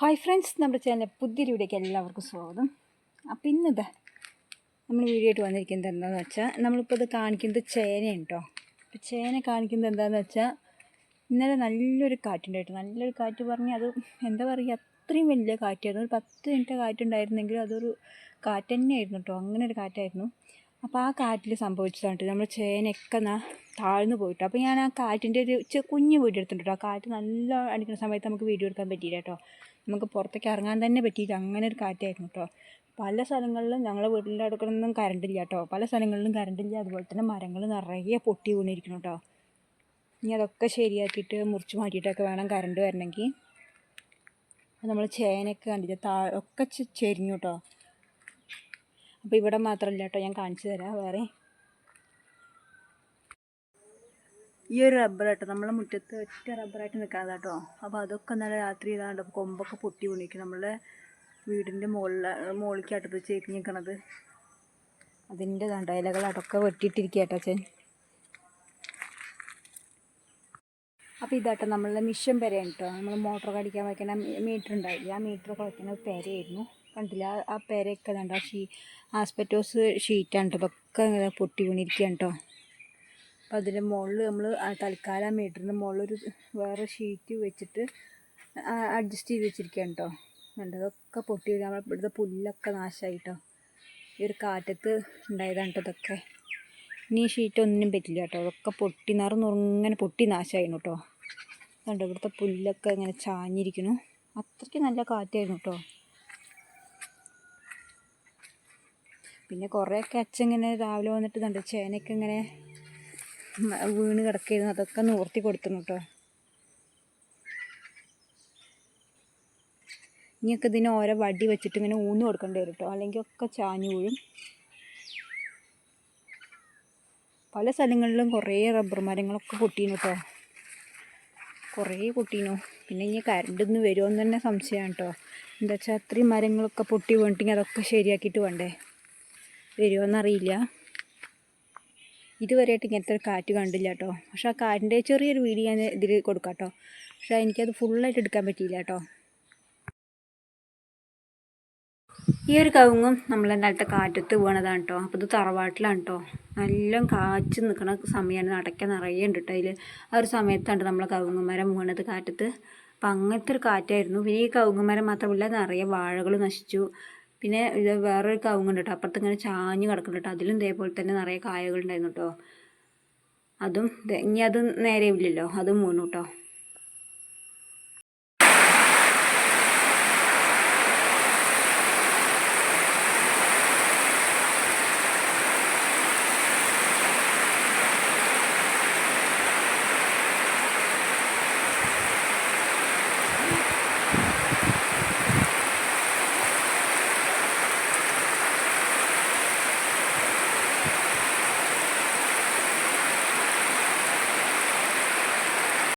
Hi friends നമ്മുടെ channel പുതിയൊരു വീഡിയോക്ക് എല്ലാവർക്കും സ്വാഗതം. അപ്പോൾ ഇന്നത് നമ്മൾ വീഡിയോ ആയിട്ട് വന്നിരിക്കുന്നത് എന്താണെന്ന് വെച്ചാൽ നമ്മളിപ്പോൾ ഇത് കാണിക്കുന്നത് ചേനയാണ് കേട്ടോ അപ്പോൾ ചേന കാണിക്കുന്നത് എന്താണെന്ന് വെച്ചാൽ ഇന്നലെ നല്ലൊരു കാറ്റുണ്ടായിട്ട് നല്ലൊരു കാറ്റ് പറഞ്ഞാൽ അത് എന്താ പറയുക അത്രയും വലിയ കാറ്റായിരുന്നു. ഒരു പത്ത് മിനിറ്റ് കാറ്റുണ്ടായിരുന്നെങ്കിലും അതൊരു കാറ്റ് തന്നെയായിരുന്നു കേട്ടോ അങ്ങനെ ഒരു കാറ്റായിരുന്നു. അപ്പോൾ ആ കാറ്റിൽ സംഭവിച്ചതാണ് നമ്മൾ ചേനയൊക്കെ താഴ്ന്നു പോയിട്ട്. അപ്പോൾ ഞാൻ ആ കാറ്റിന്റെ ഒരു കുഞ്ഞ് വീഡിയോ എടുത്തിട്ടുണ്ട് ആ കാറ്റ് നല്ല അടിക്കുന്ന സമയത്ത് നമുക്ക് വീഡിയോ എടുക്കാൻ പറ്റിയില്ല കേട്ടോ. നമുക്ക് പുറത്തേക്ക് ഇറങ്ങാൻ തന്നെ പറ്റിയില്ല. അങ്ങനെ ഒരു കാറ്റായിരുന്നു കേട്ടോ. പല സ്ഥലങ്ങളിലും ഞങ്ങളുടെ വീട്ടിന്റെ അടുക്കളൊന്നും കറണ്ടില്ല കേട്ടോ. പല സ്ഥലങ്ങളിലും കറണ്ടില്ല അതുപോലെ തന്നെ മരങ്ങൾ നിറയെ പൊട്ടി വീണിരിക്കണം കേട്ടോ. ഇനി അതൊക്കെ ശരിയാക്കിയിട്ട് മുറിച്ച് മാറ്റിയിട്ടൊക്കെ വേണം കറണ്ട് വരണമെങ്കിൽ. നമ്മൾ ചേനയൊക്കെ കണ്ടില്ല? താ ഒക്കെ ചെരിഞ്ഞു കേട്ടോ. അപ്പോൾ ഇവിടെ മാത്രമല്ല കേട്ടോ ഞാൻ കാണിച്ചു തരാം വേറെ. ഈ ഒരു റബ്ബർ കേട്ടോ നമ്മളെ മുറ്റത്ത് ഒറ്റ റബ്ബറായിട്ട് നിൽക്കാതെ കേട്ടോ. അപ്പോൾ അതൊക്കെ നല്ല രാത്രി ഇതാണ്ട് കൊമ്പൊക്കെ പൊട്ടി വീണിരിക്കും. നമ്മളെ വീടിന്റെ മുകളിൽ മുകളിലേക്കാട്ടത് ചേരി നിൽക്കണത് അതിന്റെ ദാണ്ട ഇലകൾ അതൊക്കെ വെട്ടിയിട്ടിരിക്കുക കേട്ടോ അച്ഛൻ. അപ്പോൾ ഇതാട്ടോ നമ്മളെ മിഷൻ പെരയാണ് കേട്ടോ. നമ്മൾ മോട്ടർ കടിക്കാൻ വയ്ക്കുന്ന മീറ്റർ ഉണ്ടായില്ല ആ മീറ്റർ കുഴക്കുന്ന പെരയായിരുന്നു. കണ്ടില്ല. ആ- പേരയൊക്കെ കണ്ടോ? ഷീ ആസ്പെറ്റോസ് ഷീറ്റാണ് കേട്ടോ ഇതൊക്കെ ഇങ്ങനെ പൊട്ടി വീണിരിക്കുകയാണ് കേട്ടോ അപ്പോൾ അതിന്റെ മുകളിൽ നമ്മൾ തൽക്കാലം ആ മീറ്ററിന്റെ മുകളിലൊരു വേറെ ഷീറ്റ് വെച്ചിട്ട് അഡ്ജസ്റ്റ് ചെയ്ത് വെച്ചിരിക്കുകയാണ് കേട്ടോ കണ്ടതൊക്കെ പൊട്ടി വീണ് നമ്മളെ ഇവിടുത്തെ പുല്ലൊക്കെ നാശമായി കേട്ടോ ഈ ഒരു കാറ്റത്ത് ഉണ്ടായതാണ് കേട്ടോ ഇതൊക്കെ. ഇനി ഷീറ്റ് ഒന്നിനും പറ്റില്ല കേട്ടോ. അതൊക്കെ പൊട്ടി നിറം നുറുങ്ങനെ പൊട്ടി നാശമായിരുന്നു കേട്ടോ. കണ്ടോ? ഇവിടുത്തെ പുല്ലൊക്കെ ഇങ്ങനെ ചാഞ്ഞിരിക്കുന്നു. അത്രയ്ക്ക് നല്ല കാറ്റായിരുന്നു കേട്ടോ. പിന്നെ കുറേയൊക്കെ അച്ഛൻ ഇങ്ങനെ രാവിലെ വന്നിട്ട് കണ്ടോ. ചേനയ്ക്ക് ഇങ്ങനെ വീണ് കിടക്കായിരുന്നു അതൊക്കെ നിവർത്തി കൊടുത്തിരുന്നു കേട്ടോ ഇനിയൊക്കെ ഇതിന് ഓരോ വടി വെച്ചിട്ട് ഇങ്ങനെ ഊന്ന് കൊടുക്കേണ്ടി വരും കേട്ടോ അല്ലെങ്കിൽ ഒക്കെ ചാഞ്ഞു വീഴും. പല സ്ഥലങ്ങളിലും കുറേ റബ്ബർ മരങ്ങളൊക്കെ പൊട്ടീനു കേട്ടോ കുറേ പൊട്ടീനു പിന്നെ ഇനി കരണ്ട് ഇന്ന് വരുമോ എന്ന് തന്നെ സംശയമാണ് കേട്ടോ എന്താ വെച്ചാൽ അത്രയും മരങ്ങളൊക്കെ പൊട്ടി വീണിട്ടെങ്കിൽ അതൊക്കെ ശരിയാക്കിയിട്ട് വേണ്ടേ? വരുമോ എന്നറിയില്ല ഇതുവരെയായിട്ട് ഇങ്ങനത്തെ ഒരു കാറ്റ് കണ്ടില്ല കേട്ടോ പക്ഷെ ആ കാറ്റിന്റെ ചെറിയൊരു വീഡിയോ ഞാൻ ഇതിൽ കൊടുക്കാം കേട്ടോ പക്ഷേ എനിക്കത് ഫുള്ളായിട്ട് എടുക്കാൻ പറ്റിയില്ല കേട്ടോ ഈ ഒരു കവുങ്ങും നമ്മൾ ഇന്നലത്തെ കാറ്റത്ത് വീണതാണ് കേട്ടോ അപ്പോൾ ഇത് തറവാട്ടിലാണ് കേട്ടോ നല്ല കാച്ച് നിൽക്കുന്ന സമയമാണ്. നടക്കാൻ നിറയെ ഉണ്ട് കേട്ടോ അതിൽ ആ ഒരു സമയത്താണ് നമ്മളെ കവുങ്ങുമരം വീണത് കാറ്റത്ത്. അപ്പം അങ്ങനത്തെ ഒരു കാറ്റായിരുന്നു. പിന്നെ ഈ കവുങ്ങുമരം മാത്രമല്ല നിറയെ വാഴകൾ നശിച്ചു. പിന്നെ ഇത് വേറൊരു കവുങ്ങുണ്ട് കേട്ടോ അപ്പുറത്ത് ഇങ്ങനെ ചാഞ്ഞ് കിടക്കുന്നുണ്ട് കേട്ടോ അതിലും ഇതേപോലെ തന്നെ നിറയെ കായകളുണ്ടായിരുന്നു കേട്ടോ അതും ഇനി അത് നേരെ ഇല്ലല്ലോ അതും മൂന്നു കേട്ടോ